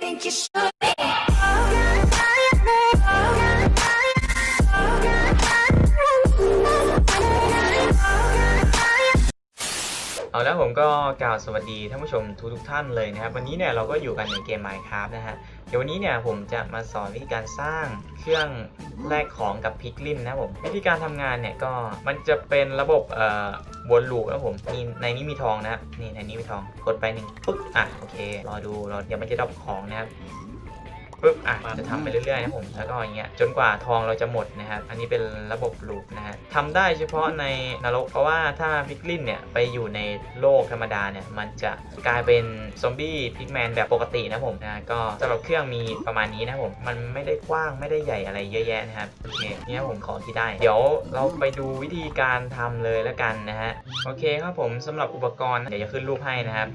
think you should เอาแล้วผมก็กล่าวสวัสดีท่านผู้ชมทุกทุกท่านเลยนะครับ วันนี้เนี่ยเราก็อยู่กันในเกม Minecraft นะฮะ เดี๋ยววันนี้เนี่ยผมจะมาสอนวิธีการสร้างเครื่องแลกของกับพิกลินนะผม วิธีการทำงานเนี่ยก็มันจะเป็นระบบเอ่อวนลูปนะผมนี่ในนี้มีทองนะครับนี่ในนี้มีทองกดไปหนึ่งปึ๊กอะโอเครอดูรอเดี๋ยวมันจะดรอปของนะครับ ปึ๊บอะจะทำไปเรื่อยๆนะผมแล้วก็อย่างเงี้ยจนกว่าทองเราจะหมดนะครับอันนี้เป็นระบบลูปนะฮะทำได้เฉพาะในนรกเพราะว่าถ้าพิกลินเนี่ยไปอยู่ในโลกธรรมดาเนี่ยมันจะกลายเป็นซอมบี้พิกแมนแบบปกตินะผมนะก็สำหรับเครื่องมีประมาณนี้นะผมมันไม่ได้กว้างไม่ได้ใหญ่อะไรเยอะแยะนะครับโอเคเนี่ยผมขอที่ได้ เดี๋ยวเราไปดูวิธีการทำเลยแล้วกันนะฮะโอเคครับผมสำหรับอุปกรณ์เดี๋ยวจะขึ้นรูปให้นะครับ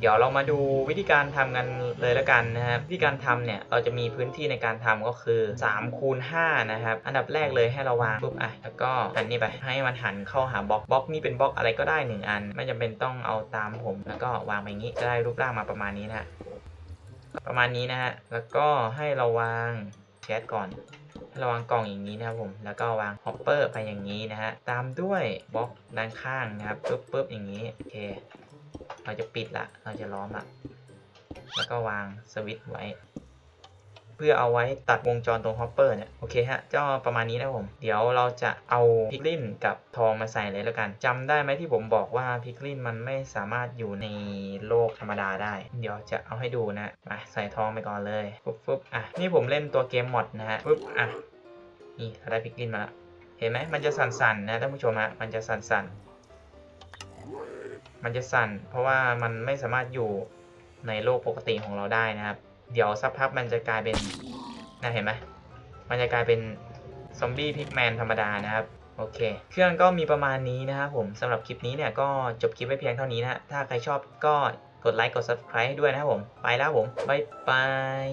เดี๋ยวเรามาดูวิธีการทำกันเลยแล้วกันนะครับวิธีการทำเนี่ยเราจะมีพื้นที่ในการทำก็คือ3คูณ5นะครับอันดับแรกเลยให้เราวางปุ๊บอะแล้วก็หันนี่ไปให้มันหันเข้าหาบล็อกบล็อกนี่เป็นบล็อกอะไรก็ได้หนึ่งอัน ไม่จำเป็นต้องเอาตามผม แล้วก็วางไปงี้จะได้รูปร่างมาประมาณนี้นะฮะประมาณนี้นะฮะแล้วก็ให้เราวางแชทก่อนให้เราวางกล่องอย่างนี้นะครับผม แล้วก็วางฮอปเปอร์ไปอย่างนี้นะฮะ ตามด้วยบล็อกด้านข้างนะครับปุ๊บปุ๊บอย่างนี้ โอเค เราจะปิดละ เราจะล้อมละ แล้วก็วางสวิตช์ไว้ เพื่อเอาไว้ตัดวงจรตรงฮอปเปอร์เนี่ย โอเคฮะก็ประมาณนี้นะผม เดี๋ยวเราจะเอาพิกลินกับทองมาใส่เลยแล้วกันจำได้ไหมที่ผมบอกว่าพิกลินมันไม่สามารถอยู่ในโลกธรรมดาได้ เดี๋ยวจะเอาให้ดูนะมาใส่ทองไปก่อนเลยปุ๊บปุ๊บอะ นี่ผมเล่นตัวเกมมอดนะฮะปุ๊บอะ นี่เราได้พิกลินมาละเห็นไหมมันจะสั่นๆนะท่านผู้ชมฮะ มันจะสั่นๆ มันจะสั่น เพราะว่ามันไม่สามารถอยู่ในโลกปกติของเราได้นะครับ เดี๋ยวสักพักมันจะกลายเป็นนะเห็นไหมมันจะกลายเป็นซอมบี้พิกแมนธรรมดานะครับโอเค เครื่องก็มีประมาณนี้นะครับผมสำหรับคลิปนี้เนี่ยก็จบคลิปไว้เพียงเท่านี้นะฮะถ้าใครชอบก็กดไลค์กด subscribe ให้ด้วยนะครับผม ไปแล้วผม บ๊ายบาย